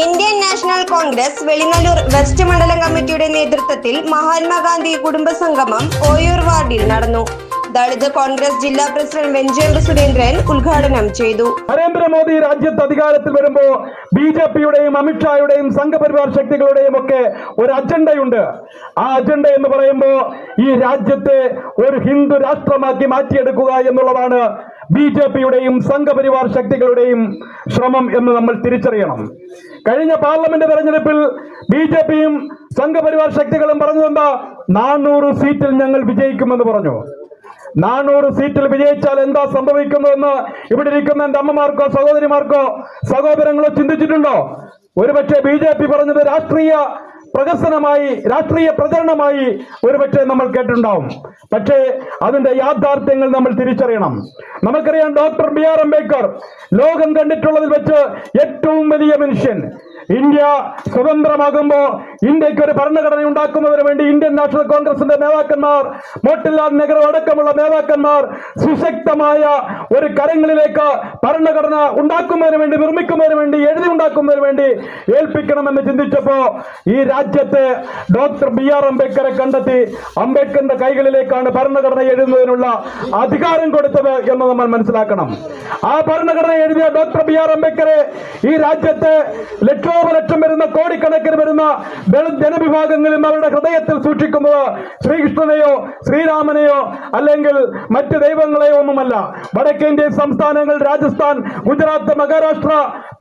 Indian national Congress Velinalloor west മണ്ഡലം കമ്മിറ്റിയുടെ നേതൃത്വത്തിൽ മഹാത്മാഗാന്ധി കുടുംബ സംഗമം ഓയൂർ വാർഡിൽ നടന്നു. ദളിത് കോൺഗ്രസ് ജില്ലാ പ്രസിഡന്റ് വെഞ്ചേമ്പ് സുരേന്ദ്രൻ ഉദ്ഘാടനം ചെയ്തു. നരേന്ദ്രമോദി രാജ്യത്ത് അധികാരത്തിൽ വരുമ്പോ ബി ജെ പിയുടെയും അമിത്ഷായുടെയും സംഘപരിവാർ ശക്തികളുടെയും ഒക്കെ ഒരു അജണ്ടയുണ്ട്. ആ അജണ്ട എന്ന് പറയുമ്പോ ഈ രാജ്യത്തെ ഒരു ഹിന്ദു രാഷ്ട്രമാക്കി മാറ്റിയെടുക്കുക എന്നുള്ളതാണ് ബി ജെ പിയുടെയും സംഘപരിവാർ ശക്തികളുടെയും ശ്രമം എന്ന് നമ്മൾ തിരിച്ചറിയണം. കഴിഞ്ഞ പാർലമെന്റ് തെരഞ്ഞെടുപ്പിൽ ബി ജെ പിയും സംഘപരിവാർ ശക്തികളും പറഞ്ഞതെന്താ നാനൂറ് സീറ്റിൽ ഞങ്ങൾ വിജയിക്കുമെന്ന് പറഞ്ഞു. നാനൂറ് സീറ്റിൽ വിജയിച്ചാൽ എന്താ സംഭവിക്കുന്നതെന്ന് ഇവിടെ ഇരിക്കുന്ന എന്റെ അമ്മമാർക്കോ സഹോദരിമാർക്കോ സഹോദരങ്ങളോ ചിന്തിച്ചിട്ടുണ്ടോ? ഒരുപക്ഷെ ബി ജെ പി പറഞ്ഞത് രാഷ്ട്രീയ പ്രകസനമായി രാഷ്ട്രീയ പ്രചരണമായി ഒരുപക്ഷെ നമ്മൾ കേട്ടിട്ടുണ്ടാവും. പക്ഷേ അതിന്റെ യാഥാർത്ഥ്യങ്ങൾ നമ്മൾ തിരിച്ചറിയണം. നമുക്കറിയാം ഡോക്ടർ ബി ആർ അംബേദ്കർ ലോകം കണ്ടിട്ടുള്ളതിൽ വെച്ച് ഏറ്റവും വലിയ മനുഷ്യൻ ഇന്ത്യ സ്വതന്ത്രമാകുമ്പോ ഇന്ത്യയ്ക്ക് ഒരു ഭരണഘടന ഉണ്ടാക്കുന്നതിന് വേണ്ടി ഇന്ത്യൻ നാഷണൽ കോൺഗ്രസിന്റെ നേതാക്കന്മാർ മോട്ടിലാൽ നെഹ്റു അടക്കമുള്ള നേതാക്കന്മാർ സുശക്തമായ ഒരു കരങ്ങളിലേക്ക് ഭരണഘടന ഉണ്ടാക്കുന്നതിന് വേണ്ടി നിർമ്മിക്കുന്നതിന് വേണ്ടി എഴുതി ഉണ്ടാക്കുന്നതിന് വേണ്ടി ഏൽപ്പിക്കണമെന്ന് ചിന്തിച്ചപ്പോ ഈ രാജ്യത്തെ ഡോക്ടർ ബി ആർ അംബേദ്കറെ കണ്ടെത്തി അംബേദ്കറിന്റെ കൈകളിലേക്കാണ് ഭരണഘടന എഴുതുന്നതിനുള്ള അധികാരം കൊടുത്തത് എന്ന് നമ്മൾ മനസ്സിലാക്കണം. ആ ഭരണഘടന എഴുതിയ ഡോക്ടർ ബി ആർ അംബേദ്കറെ ഈ രാജ്യത്തെ ലക്ഷോപലക്ഷം വരുന്ന കോടിക്കണക്കിന് വരുന്ന ദളിത് ജനവിഭാഗങ്ങളും അവരുടെ ഹൃദയത്തിൽ സൂക്ഷിക്കുന്നത് ശ്രീകൃഷ്ണനെയോ ശ്രീരാമനെയോ അല്ലെങ്കിൽ മറ്റ് ദൈവങ്ങളെയോ ഒന്നുമല്ല. വടക്കേന്ത്യൻ സംസ്ഥാനങ്ങൾ രാജസ്ഥാൻ ഗുജറാത്ത് മഹാരാഷ്ട്ര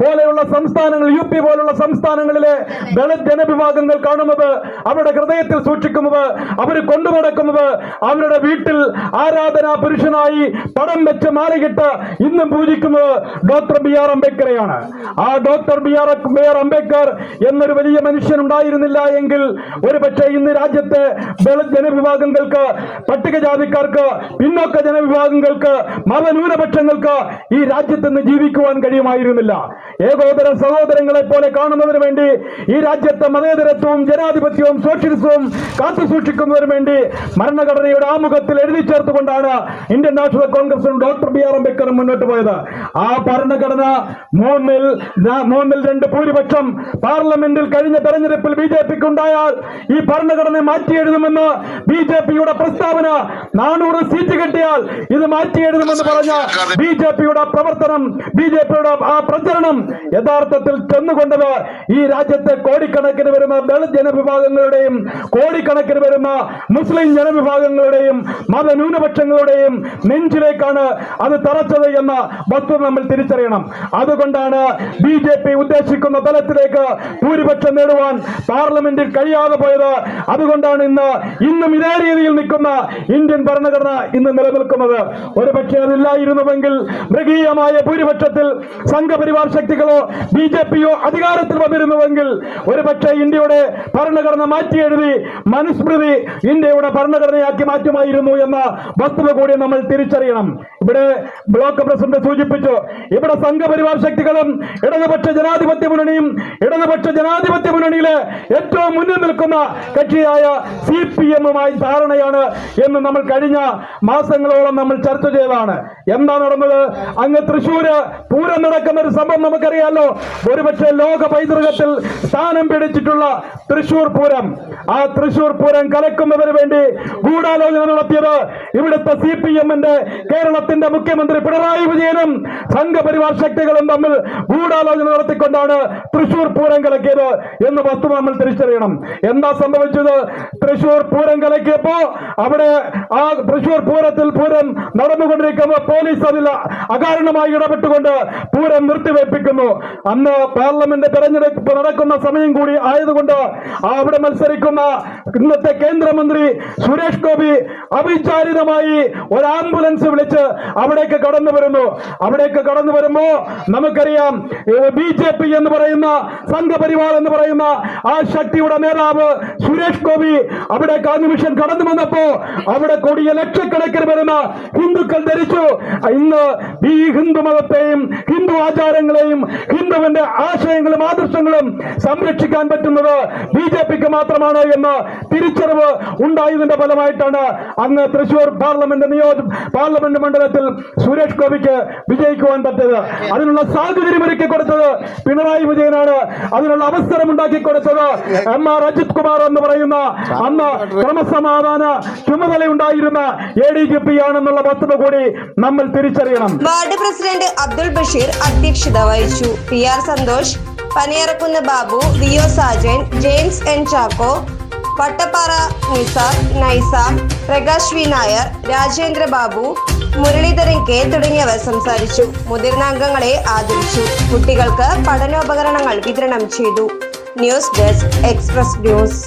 പോലെയുള്ള സംസ്ഥാനങ്ങൾ യു പി പോലുള്ള സംസ്ഥാനങ്ങളിലെ ദളിത് ജനവിഭാഗങ്ങൾ കാണുന്നത് അവരുടെ ഹൃദയത്തിൽ സൂക്ഷിക്കുന്നത് അവർ കൊണ്ടു നടക്കുന്നത് അവരുടെ വീട്ടിൽ ആരാധനാ പുരുഷനായി പടം വെച്ച് മാറികിട്ട് ഇന്നും പൂജിക്കുന്നത് ഡോക്ടർ ബി ആർ അംബേദ്കറെയാണ്. ആ doctor B R R Ambedkar എന്നൊരു വലിയ മനുഷ്യൻ ഉണ്ടായിരുന്നില്ല എങ്കിൽ ഒരു പക്ഷേ ഇന്ന് രാജ്യത്തെ ദളിത് ജനവിഭാഗങ്ങൾക്ക് പട്ടികജാതിക്കാർക്ക് പിന്നോക്ക ജനവിഭാഗങ്ങൾക്ക് മതന്യൂനപക്ഷങ്ങൾക്ക് ഈ രാജ്യത്ത് നിന്ന് ജീവിക്കുവാൻ കഴിയുമായിരുന്നില്ല. ഏകോദര സഹോദരങ്ങളെ പോലെ കാണുന്നതിന് വേണ്ടി ഈ രാജ്യത്തെ മതേതരത്വവും ജനാധിപത്യവും സോഷ്യലിസവും കാത്തു സൂക്ഷിക്കുന്നതിന് വേണ്ടി ഭരണഘടനയുടെ ആമുഖത്തിൽ എഴുതി ചേർത്തുകൊണ്ടാണ് ഇന്ത്യൻ നാഷണൽ കോൺഗ്രസും ഡോക്ടർ ബി ആർ അംബേദ്കറും മുന്നോട്ട് പോയത്. ആ ഭരണഘടന മൂന്നിൽ മൂന്നിൽ രണ്ട് ഭൂരിപക്ഷം പാർലമെന്റിൽ കഴിഞ്ഞ തെരഞ്ഞെടുപ്പിൽ ബി ജെ പിക്ക് ഉണ്ടായാൽ ഈ ഭരണഘടന മാറ്റി എഴുതുമെന്ന് ബി ജെ പിയുടെ പ്രസ്താവന. നാനൂറ് സീറ്റ് കിട്ടിയാൽ ഇത് മാറ്റി എഴുതുമെന്ന് പറഞ്ഞ ബി ജെ പിയുടെ പ്രവർത്തനം ബി ജെ പിയുടെ ആ പ്രചരണം യഥാർത്ഥത്തിൽ ചെന്നുകൊണ്ടത് ഈ രാജ്യത്തെ കോടിക്കണക്കിന് വരുന്ന ദളിത് ജനവിഭാഗങ്ങളുടെയും കോടിക്കണക്കിന് വരുന്ന മുസ്ലിം ജനവിഭാഗങ്ങളുടെയും മതന്യൂനപക്ഷങ്ങളുടെയും നെഞ്ചിലേക്കാണ് അത് തറച്ചത് എന്ന വസ്തുത നമ്മൾ തിരിച്ചറിയണം. അതുകൊണ്ടാണ് ബി ജെ പി ഉദ്ദേശിക്കുന്ന തലത്തിലേക്ക് ഭൂരിപക്ഷം നേടുവാൻ പാർലമെന്റിൽ കഴിയാതെ പോയത്. അതുകൊണ്ടാണ് ഇന്ന് ഇന്നും ഇതേ രീതിയിൽ നിൽക്കുന്ന ഇന്ത്യൻ ഭരണഘടന ഇന്ന് നിലനിൽക്കുന്നത്. ഒരുപക്ഷെ അതില്ലായിരുന്നുവെങ്കിൽ മൃഗീയമായ ഭൂരിപക്ഷത്തിൽ സംഘപരിവാർ ശക്തികളോ ബി ജെ പിയോ അധികാരത്തിൽ വന്നിരുന്നുവെങ്കിൽ ഒരുപക്ഷെ ഇന്ത്യയുടെ ഭരണഘടന മാറ്റി എഴുതി മനുസ്മൃതി ഇന്ത്യയുടെ ഭരണഘടനയാക്കി മാറ്റുമായിരുന്നു എന്ന വസ്തുത കൂടി നമ്മൾ തിരിച്ചറിയണം. ഇവിടെ ബ്ലോക്ക് പ്രസിഡന്റ് സൂചിപ്പിച്ചു ഇവിടെ സംഘപരിവാർ ശക്തികളും ഇടതുപക്ഷ ജനാധിപത്യ മുന്നണിയും ഇടതുപക്ഷ ജനാധിപത്യ മുന്നണിയിലെ ഏറ്റവും മുന്നിൽ നിൽക്കുന്ന കക്ഷിയായ സി പി എമ്മുമായി ധാരണയാണ് എന്ന് നമ്മൾ കഴിഞ്ഞ മാസങ്ങളോളം നമ്മൾ ചർച്ച ചെയ്തതാണ്. എന്താ നടന്നത്? അങ്ങ് തൃശ്ശൂര് പൂരം നടക്കുന്ന ഒരു സംഭവം നമുക്കറിയാലോ. ഒരുപക്ഷെ ലോക പൈതൃകത്തിൽ സ്ഥാനം പിടിച്ചിട്ടുള്ള തൃശ്ശൂർ പൂരം. ആ തൃശൂർ പൂരം കലക്കുന്നതിന് വേണ്ടി ഗൂഢാലോചന നടത്തിയത് ഇവിടുത്തെ സി പി എമ്മിന്റെ കേരളത്തിന്റെ മുഖ്യമന്ത്രി പിണറായി വിജയനും സംഘപരിവാർ ശക്തികളും തമ്മിൽ ഗൂഢാലോചന നടത്തിക്കൊണ്ടാണ് തൃശൂർ പൂരം കലക്കിയത് എന്ന് വസ്തു നമ്മൾ തിരിച്ചറിയണം. എന്താ സംഭവിച്ചത്? തൃശൂർ പൂരം കലക്കിയപ്പോ അവിടെ ആ തൃശൂർ പൂരത്തിൽ പൂരം നടന്നുകൊണ്ടിരിക്കുമ്പോൾ പോലീസ് അതിൽ അകാരണമായി ഇടപെട്ടുകൊണ്ട് പൂരം നിർത്തിവെപ്പിക്കുന്നു അന്ന് പാർലമെന്റ് തെരഞ്ഞെടുപ്പ് നടക്കുന്ന സമയം കൂടി ആയതുകൊണ്ട് അവിടെ മത്സരിക്കുന്ന ഇന്നത്തെ കേന്ദ്രമന്ത്രി സുരേഷ് ഗോപി അവിചാരിതമായി ഒരു ആംബുലൻസ് വിളിച്ച് അവിടേക്ക് കടന്നു വരുന്നു. അവിടേക്ക് കടന്നു വരുമ്പോ നമുക്കറിയാം ബി ജെ പി എന്ന് പറയുന്ന സംഘപരിവാർ എന്ന് പറയുന്ന ആ ശക്തിയുടെ നേതാവ് സുരേഷ് ഗോപി അവിടേക്ക് ആ നിമിഷം കടന്നു വന്നപ്പോ അവിടെ കൂടിയ ലക്ഷക്കണക്കിന് വരുന്ന ഹിന്ദുക്കൾ ധരിച്ചു ഇന്ന് ഈ ഹിന്ദു മതത്തെയും ഹിന്ദു ആചാരങ്ങളെയും ഹിന്ദുവിന്റെ ആശയങ്ങളും ആദർശങ്ങളും സംരക്ഷിക്കാൻ പറ്റുന്നത് ബി ജെ പിക്ക് മാത്രമാണ് എന്ന് തിരിച്ചറിവ് ഉണ്ടായതിന്റെ ഫലമായിട്ടാണ് അന്ന് തൃശൂർ പാർലമെന്റ് നിയോജക പാർലമെന്റ് മണ്ഡലത്തിൽ സുരേഷ് ഗോപിക്ക് വിജയിക്കുവാൻ പറ്റത് അതിനുള്ള സാഹചര്യം ഒരുക്കി കൊടുത്തത് പിണറായി വിജയനാണ്. അതിനുള്ള അവസരം ഉണ്ടാക്കി കൊടുത്തത് എം ആർ അജിത് കുമാർ എന്ന് പറയുന്ന അന്ന് ക്രമസമാധാന ചുമതലയുണ്ടായിരുന്ന എ ഡി ജി പി ആണെന്നുള്ള വസ്തുത കൂടി നമ്മൾ തിരിച്ചറിയണം. വാർഡ് പ്രസിഡന്റ് അബ്ദുൾ ബഷീർ അധ്യക്ഷത വഹിച്ചു. P R Santhosh Paniyarakkunnu Babu Rio Sajan James N Chacko Vattappara Nisar Naisar Prakash V Nair Rajendra Babu Muraleedharan K തുടങ്ങിയവർ സംസാരിച്ചു. മുതിർന്ന അംഗങ്ങളെ ആദരിച്ചു. കുട്ടികൾക്ക് പഠനോപകരണങ്ങൾ വിതരണം ചെയ്തു. News desk express news.